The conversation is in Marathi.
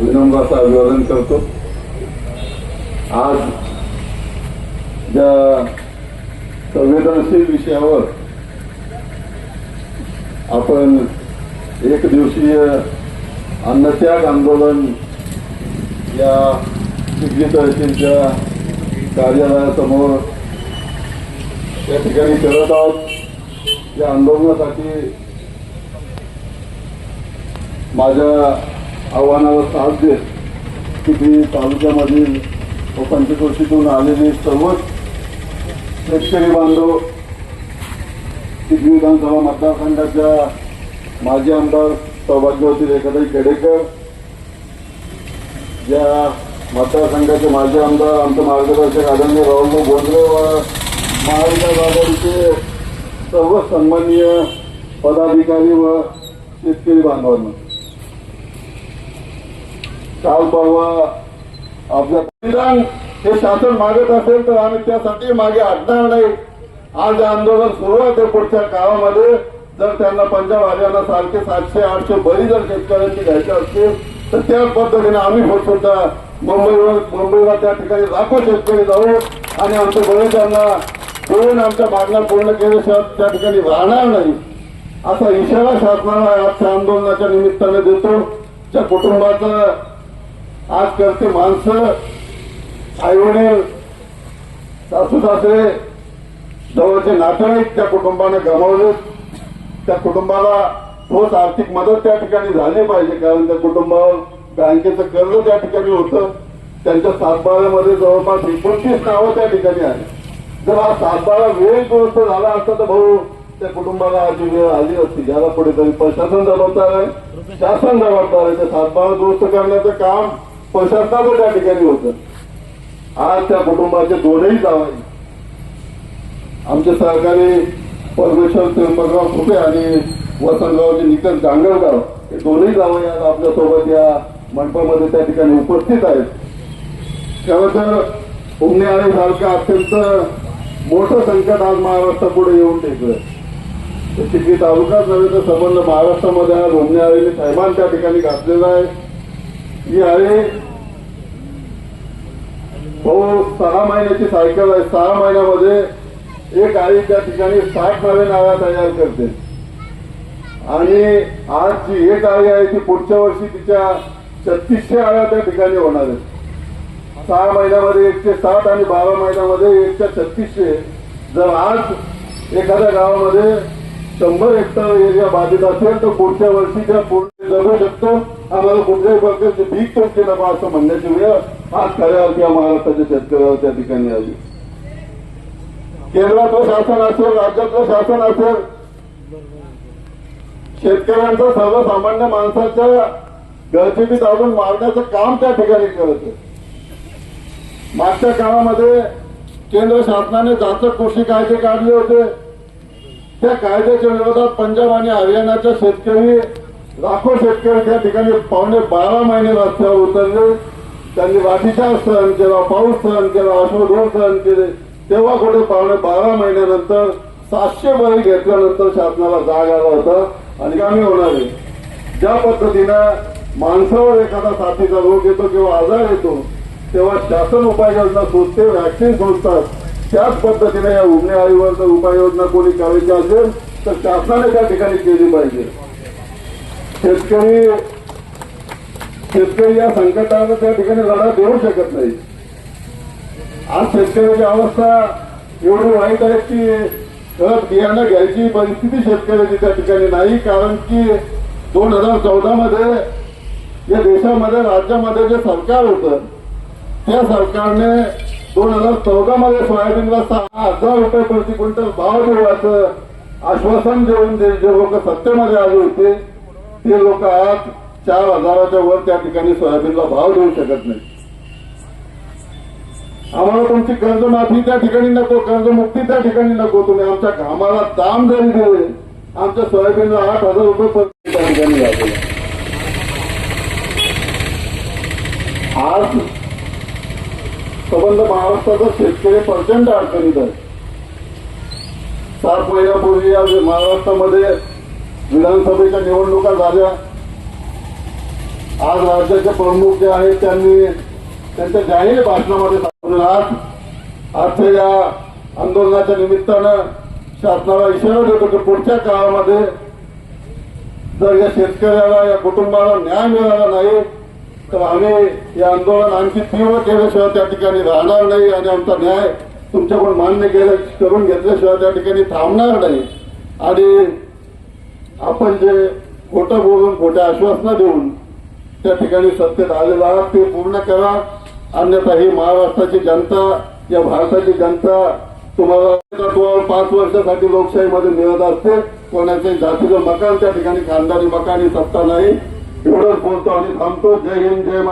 विनम्रता अभिवादन करतो. आज ज्या संवेदनशील विषयावर आपण एक दिवसीय अन्नत्याग आंदोलन या चिखली तहसीलच्या कार्यालयासमोर या ठिकाणी करत आहोत. या आंदोलनासाठी माझ्या आव्हानाला साथ देत तिथे तालुक्यामधील व पंचकोशीतून आलेले सर्वच शेतकरी बांधव तिथली विधानसभा मतदारसंघाच्या माजी आमदार सौभाग्यवती रेखाताई केडेकर या मतदारसंघाचे माजी आमदार आमचे मार्गदर्शक आदरणीय राहुल बोंद्रे व महाविकास आघाडीचे सर्व सन्माननीय पदाधिकारी व शेतकरी बांधवांना. काल परवा आपल्या संविधान हे शासन मागत असेल तर आम्ही त्यासाठी मागे हटणार नाही. आज आंदोलन सुरू आहे ते पुढच्या काळामध्ये. जर त्यांना पंजाब हरियाणा सारखे सातशे आठशे बळी जर शेतकऱ्यांची घ्यायचे असतील तर त्याच पद्धतीने आम्ही होत सुद्धा मुंबईवर मुंबईला त्या ठिकाणी लाखो शेतकरी जाऊ आणि आमच्या बळी त्यांना देऊन आमच्या मागण्या पूर्ण केल्याशिवाय त्या ठिकाणी राहणार नाही. असा इशारा शासनाला आजच्या आंदोलनाच्या निमित्ताने देतो. त्या कुटुंबाचं आजकालचे माणसं आईवडील सासू सासरे जवळचे नातेवाईक त्या कुटुंबाने गमावले त्या कुटुंबाला ठोस आर्थिक मदत त्या ठिकाणी झाली पाहिजे कारण त्या कुटुंबावर बँकेचं कर्ज त्या ठिकाणी होतं. त्यांच्या सातबाऱ्यामध्ये जवळपास एकोणतीस नावं त्या ठिकाणी आली जर हा सातबारा वेळ दुरुस्त झाला असता तर भाऊ त्या कुटुंबाला आजी वेळ आली असती. ज्याला पुढे तरी प्रशासन जबाबदार आहे. शासन जबाबदार आहे. ते सातबारा दुरुस्त करण्याचं काम प्रशासनाचं त्या ठिकाणी होतं. आज त्या कुटुंबाचे दोनही जावई आमचे सहकारी परमेश्वर त्र्यंबकराव खुपे आणि वसंतगावचे निकट गांगरगाव हे दोन्ही जावई आज आपल्यासोबत या मंडपामध्ये त्या ठिकाणी उपस्थित आहेत. खरं तर उमनेआळी सारखं अत्यंत मोठं संकट आज महाराष्ट्रापुढे येऊन टेकलं चिखली तालुकाच नव्हे तर संबंध महाराष्ट्रामध्ये आज उमनेआळीने थैमान त्या ठिकाणी घातलेला आहे. ही आळी सहा महिन्याची सायकल आहे. सहा महिन्यामध्ये एक आई त्या ठिकाणी साठ नवे नाव्या तयार करते. आणि आज जी एक आळी आहे ती पुढच्या वर्षी तिच्या छत्तीसशे आळ्या त्या ठिकाणी होणार आहेत. सहा महिन्यामध्ये एकशे साठ आणि बारा महिन्यामध्ये एकशे छत्तीसशे. जर आज एखाद्या गावामध्ये शंभर हेक्टर एरिया बाधित असेल तर पुढच्या वर्षी त्या पूर्ण जगू शकतो. आम्हाला कुठल्याही प्रकारची भीक तुमची नको असं म्हणण्याची वेळ आज खऱ्या अर्थी या महाराष्ट्राच्या शेतकऱ्यावर त्या ठिकाणी आली. केंद्राचं शासन असेल राज्याचं शासन असेल शेतकऱ्यांचा सर्वसामान्य माणसाच्या गरजेबी दाबून मारण्याचं काम त्या ठिकाणी करत आहे. मागच्या काळामध्ये केंद्र शासनाने जाचक कृषी कायदे काढले होते. त्या कायद्याच्या विरोधात पंजाब आणि हरियाणाच्या शेतकरी लाखो शेतकरी त्या ठिकाणी पावणे बारा महिने रस्त्यावर उतरले. त्यांनी लाठीचार्ज सहन केला पाऊस सहन केला अश्वधूर सहन केले. तेव्हा कुठे पावणे बारा महिन्यानंतर सातशे बळी घेतल्यानंतर शासनाला जाग आला होता. आणि कमी होणार आहे. ज्या पद्धतीनं माणसावर एखादा साथीचा रोग येतो किंवा आजार येतो तेव्हा शासन उपाययोजना सुचते व्हॅक्सिन सुचतात. त्याच पद्धतीने या उघणे आळीवर जर उपाययोजना कोणी करायची असेल तर शासनाने त्या ठिकाणी केली पाहिजे. शेतकरी शेतकरी या संकटाला त्या ठिकाणी लढा देऊ शकत नाही. आज शेतकऱ्याची अवस्था एवढी वाईट आहे की खत बियाणं घ्यायची परिस्थिती शेतकऱ्याची त्या ठिकाणी नाही कारण की दोन हजार चौदा मध्ये या देशामध्ये राज्यामध्ये जे सरकार होतं त्या सरकारने दोन हजार चौदा मध्ये सोयाबीनला सहा हजार रुपये प्रति क्विंटल भाव देऊ असं आश्वासन देऊन जे जे लोक सत्तेमध्ये आले होते ते लोक आज चार हजाराच्या वर त्या ठिकाणी सोयाबीनला भाव देऊ शकत नाही आम्हाला तुमची कर्जमाफी त्या ठिकाणी नको कर्जमुक्ती त्या ठिकाणी नको. तुम्ही आमच्या घामाला दाम जरी दिले आमच्या सोयाबीनला आठ हजार रुपये त्या ठिकाणी आज संबंध महाराष्ट्राचा शेतकरी प्रचंड अडचणीत आहे. सात महिन्यापूर्वी आज महाराष्ट्रामध्ये विधानसभेच्या निवडणुका झाल्या. आज राज्याचे प्रमुख जे आहेत त्यांनी त्यांच्या जाहीर भाषणामध्ये सांगितलं आज आजच्या या आंदोलनाच्या निमित्तानं शासनाला इशारा देतो की पुढच्या काळामध्ये जर या शेतकऱ्याला या कुटुंबाला न्याय मिळाला नाही तर आम्ही हे आंदोलन आणखी तीव्र केल्याशिवाय त्या ठिकाणी राहणार नाही आणि आमचा न्याय तुमच्याकडून मान्य केल्या करून घेतल्याशिवाय त्या ठिकाणी थांबणार नाही. आणि आपण जे खोटं बोलून खोट्या आश्वासनं देऊन त्या ठिकाणी सत्तेत आलेलं आहात ते पूर्ण करा. अन्यथा ही महाराष्ट्राची जनता या भारताची जनता तुम्हाला पाच वर्षासाठी लोकशाहीमध्ये मिळत असते. कोणाच्याही जातीचं मकान त्या ठिकाणी खालदार मकान ही सत्ता नाही. एवढंच बोलतो आणि थांबतो. जय हिंद जय